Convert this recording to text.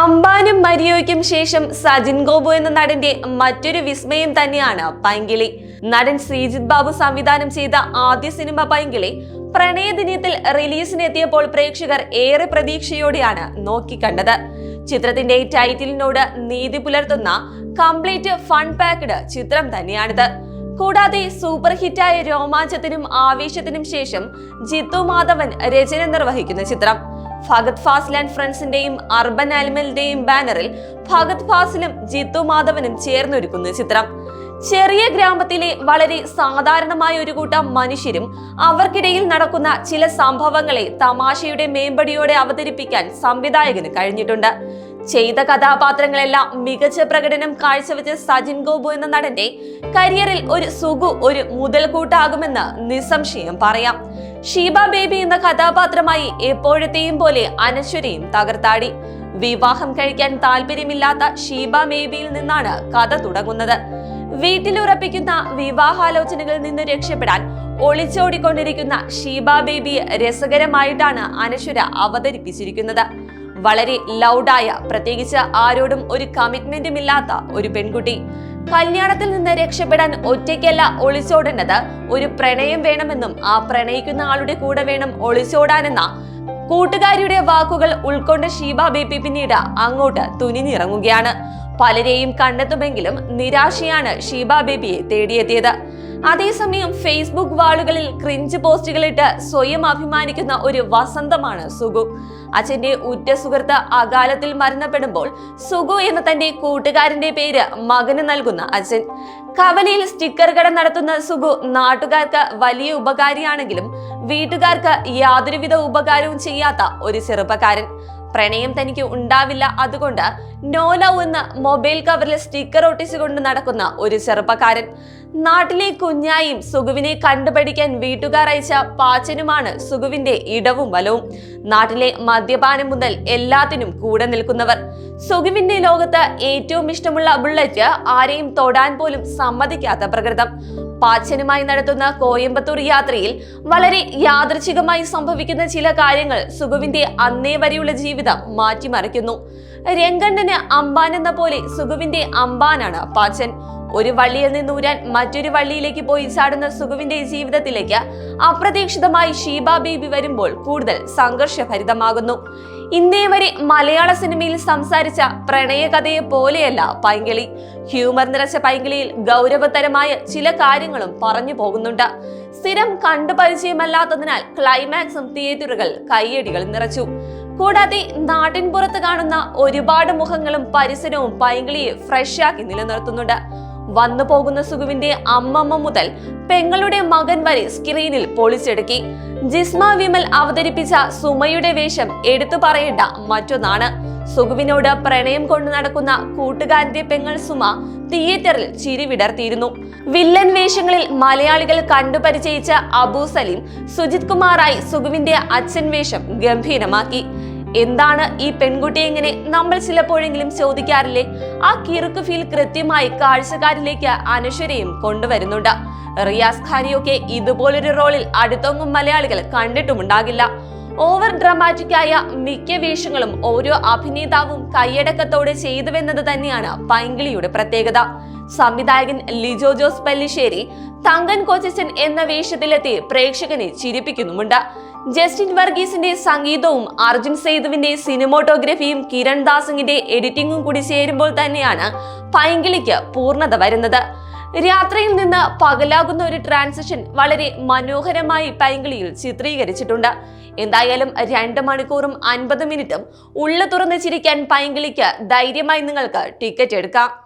അംബാനും മരിയോയ്ക്കും ശേഷം സജിൻ ഗോപു എന്ന നടന്റെ മറ്റൊരു വിസ്മയം തന്നെയാണ് പൈങ്കിളി. നടൻ ശ്രീജിത് ബാബു സംവിധാനം ചെയ്ത ആദ്യ സിനിമ പൈങ്കിളി പ്രണയദിനത്തിൽ റിലീസിനെത്തിയപ്പോൾ പ്രേക്ഷകർ ഏറെ പ്രതീക്ഷയോടെയാണ് നോക്കിക്കണ്ടത്. ചിത്രത്തിന്റെ ടൈറ്റിലിനോട് നീതി പുലർത്തുന്ന കംപ്ലീറ്റ് ഫൺ പാക്ഡ് ചിത്രം തന്നെയാണിത്. കൂടാതെ സൂപ്പർ ഹിറ്റായ രോമാഞ്ചത്തിനും ആവേശത്തിനും ശേഷം ജിത്തു മാധവൻ രചന നിർവഹിക്കുന്ന ചിത്രം. ഫഗത് ഫാസിൽ ആൻഡ് ഫ്രണ്ട്സിന്റെയും അർബൻ ആനിമലിന്റെയും ബാനറിൽ ഫഗത് ഫാസിലും ജിത്തു മാധവനും ചേർന്നൊരുക്കുന്ന ചിത്രം. ചെറിയ ഗ്രാമത്തിലെ വളരെ സാധാരണമായ ഒരു കൂട്ടം മനുഷ്യരും അവർക്കിടയിൽ നടക്കുന്ന ചില സംഭവങ്ങളെ തമാശയുടെ മേമ്പടിയോടെ അവതരിപ്പിക്കാൻ സംവിധായകന് കഴിഞ്ഞിട്ടുണ്ട്. ചെയ്ത കഥാപാത്രങ്ങളെല്ലാം മികച്ച പ്രകടനം കാഴ്ചവെച്ച സജിൻ ഗോപു എന്ന നടന്റെ കരിയറിൽ ഒരു സുഗു ഒരു മുതൽക്കൂട്ടാകുമെന്ന് നിസ്സംശയം പറയാം. ഷീബ ബേബി എന്ന കഥാപാത്രമായി എപ്പോഴത്തെയും പോലെ അനശ്വരയും തകർത്താടി. വിവാഹം കഴിക്കാൻ താല്പര്യമില്ലാത്ത ഷീബ ബേബിയിൽ നിന്നാണ് കഥ തുടങ്ങുന്നത്. വീട്ടിലുറപ്പിക്കുന്ന വിവാഹാലോചനകളിൽ നിന്ന് രക്ഷപ്പെടാൻ ഒളിച്ചോടിക്കൊണ്ടിരിക്കുന്ന ഷീബ ബേബിയെ രസകരമായിട്ടാണ് അനശ്വര അവതരിപ്പിച്ചിരിക്കുന്നത്. വളരെ ലൗഡായ പ്രത്യേകിച്ച് ആരോടും ഒരു കമ്മിറ്റ്മെന്റും ഇല്ലാത്ത ഒരു പെൺകുട്ടി. കല്യാണത്തിൽ നിന്ന് രക്ഷപ്പെടാൻ ഒറ്റയ്ക്കല്ല ഒളിച്ചോടേണ്ടത്. ഒരു പ്രണയം വേണമെന്നും ആ പ്രണയിക്കുന്ന ആളുടെ കൂടെ വേണം ഒളിച്ചോടാനെന്ന കൂട്ടുകാരിയുടെ വാക്കുകൾ ഉൾക്കൊണ്ട് ഷീബ ബേബി പിന്നീട് അങ്ങോട്ട് തുനിഞ്ഞിറങ്ങുകയാണ്. പലരെയും കണ്ടെത്തുമെങ്കിലും നിരാശയാണ് ഷീബ ബേബിയെ തേടിയെത്തിയത്. അതേസമയം ഫേസ്ബുക്ക് വാളുകളിൽ ക്രിഞ്ച് പോസ്റ്റുകളിട്ട് സ്വയം അഭിമാനിക്കുന്ന ഒരു വസന്തമാണ് സുഗു. അച്ഛന്റെ ഉറ്റ സുഹൃത്ത് അകാലത്തിൽ മരണപ്പെടുമ്പോൾ സുഗു എന്ന തന്റെ കൂട്ടുകാരന്റെ പേര് മകന് നൽകുന്ന അച്ഛൻ. കവലയിൽ സ്റ്റിക്കർ കട നടത്തുന്ന സുഗു നാട്ടുകാർക്ക് വലിയ ഉപകാരിയാണെങ്കിലും വീട്ടുകാർക്ക് യാതൊരുവിധ ഉപകാരവും ചെയ്യാത്ത ഒരു ചെറുപ്പക്കാരൻ. പ്രണയം തനിക്ക് ഉണ്ടാവില്ല അതുകൊണ്ട് നോ എന്ന മൊബൈൽ കവറിൽ സ്റ്റിക്കർ ഒട്ടിച്ചുകൊണ്ട് നടക്കുന്ന ഒരു ചെറുപ്പക്കാരൻ. നാട്ടിലെ കുഞ്ഞായും സുഗുവിനെ കണ്ടുപഠിക്കാൻ വീട്ടുകാർ അയച്ച പാച്ചനുമാണ് സുഗുവിന്റെ ഇടവും വലവും. നാട്ടിലെ മദ്യപാനം മുതൽ എല്ലാത്തിനും കൂടെ നിൽക്കുന്നവർ. സുഗുവിന്റെ ലോകത്ത് ഏറ്റവും ഇഷ്ടമുള്ള ബുള്ളറ്റ് ആരെയും തൊടാൻ പോലും സമ്മതിക്കാത്ത പ്രകൃതം. പാച്ചനുമായി നടത്തുന്ന കോയമ്പത്തൂർ യാത്രയിൽ വളരെ യാദൃച്ഛികമായി സംഭവിക്കുന്ന ചില കാര്യങ്ങൾ സുഗുവിന്റെ അന്നേ വരെയുള്ള ജീവിതം മാറ്റിമറിക്കുന്നു. രംഗണ്ണന് അമ്പാൻ എന്ന പോലെ സുഗുവിന്റെ അമ്പാനാണ് അപ്പാച്ചൻ ഒരു വള്ളിയിൽ നിന്ന് ഊരാൻ മറ്റൊരു വള്ളിയിലേക്ക് പോയി ചാടുന്ന സുഗുവിന്റെ ജീവിതത്തിലേക്ക് അപ്രതീക്ഷിതമായി ഷീബ ബേബി വരുമ്പോൾ കൂടുതൽ സംഘർഷഭരിതമാകുന്നു. ഇന്നേ വരെ മലയാള സിനിമയിൽ സംസാരിച്ച പ്രണയകഥയെ പോലെയല്ല പൈങ്കിളി. ഹ്യൂമർ നിറച്ച പൈങ്കിളിയിൽ ഗൗരവതരമായ ചില കാര്യങ്ങളും പറഞ്ഞു പോകുന്നുണ്ട്. സ്ഥിരം കണ്ടു പരിചയമല്ലാത്തതിനാൽ ക്ലൈമാക്സും തിയേറ്ററുകൾ കയ്യടികൾ നിറച്ചു. കൂടാതെ നാട്ടിൻപുറത്ത് കാണുന്ന ഒരുപാട് മുഖങ്ങളും പരിസരവും പൈങ്കിളിയെ ഫ്രഷാക്കി നിലനിർത്തുന്നുണ്ട്. വന്നു പോകുന്ന സുഖുവിന്റെ അമ്മമ്മ മുതൽ പെങ്ങളുടെ മകൻ വരെ സ്ക്രീനിൽ പൊളിച്ചെടുക്കി. ജിസ്മ വിമൽ അവതരിപ്പിച്ച സുമയുടെ വേഷം എടുത്തു പറയേണ്ട മറ്റൊന്നാണ്. സുഖുവിനോട് പ്രണയം കൊണ്ട് നടക്കുന്ന കൂട്ടുകാരന്റെ പെങ്ങൾ സുമ തിയേറ്ററിൽ ചിരി വിടർത്തിയിരുന്നു. വില്ലൻ വേഷങ്ങളിൽ മലയാളികൾ കണ്ടുപരിചയിച്ച അബു സലീം സുജിത് കുമാറായി സുഗുവിന്റെ അച്ഛൻ വേഷം ഗംഭീരമാക്കി. എന്താണ് ഈ പെൺകുട്ടി എങ്ങനെ നമ്മൾ ചിലപ്പോഴെങ്കിലും ചോദിക്കാറില്ലേ? ആ കിറുക്ക് ഫീൽ കൃത്യമായി കാഴ്ചക്കാരിലേക്ക് അനശ്വരയും കൊണ്ടുവരുന്നുണ്ട്. റിയാസ് ഖാനിയൊക്കെ ഇതുപോലൊരു റോളിൽ അടുത്തൊന്നും മലയാളികൾ കണ്ടിട്ടുമുണ്ടാകില്ല. ഓവർ ഡ്രമാറ്റിക്കായ മിക്ക വേഷങ്ങളും ഓരോ അഭിനേതാവും കൈയടക്കത്തോടെ ചെയ്തുവെന്നത് തന്നെയാണ് പൈങ്കിളിയുടെ പ്രത്യേകത. സംവിധായകൻ ലിജോ ജോസ് പല്ലിശ്ശേരി തങ്കൻ കോച്ചച്ചൻ എന്ന വേഷത്തിലെത്തി പ്രേക്ഷകനെ ചിരിപ്പിക്കുന്നുമുണ്ട്. ജസ്റ്റിൻ വർഗീസിന്റെ സംഗീതവും അർജുൻ സേതുവിന്റെ സിനിമോട്ടോഗ്രഫിയും കിരൺ ദാസിന്റെ എഡിറ്റിംഗും കൂടി ചേരുമ്പോൾ തന്നെയാണ് പൈങ്കിളിക്ക് പൂർണത വരുന്നത്. രാത്രിയിൽ നിന്ന് പകലാകുന്ന ഒരു ട്രാൻസിഷൻ വളരെ മനോഹരമായി പൈങ്കിളിയിൽ ചിത്രീകരിച്ചിട്ടുണ്ട്. എന്തായാലും രണ്ട് മണിക്കൂറും അൻപത് മിനിറ്റും ഉള്ള തുറന്ന് ചിരിക്കാൻ പൈങ്കിളിക്ക് ധൈര്യമായി നിങ്ങൾക്ക് ടിക്കറ്റ് എടുക്കാം.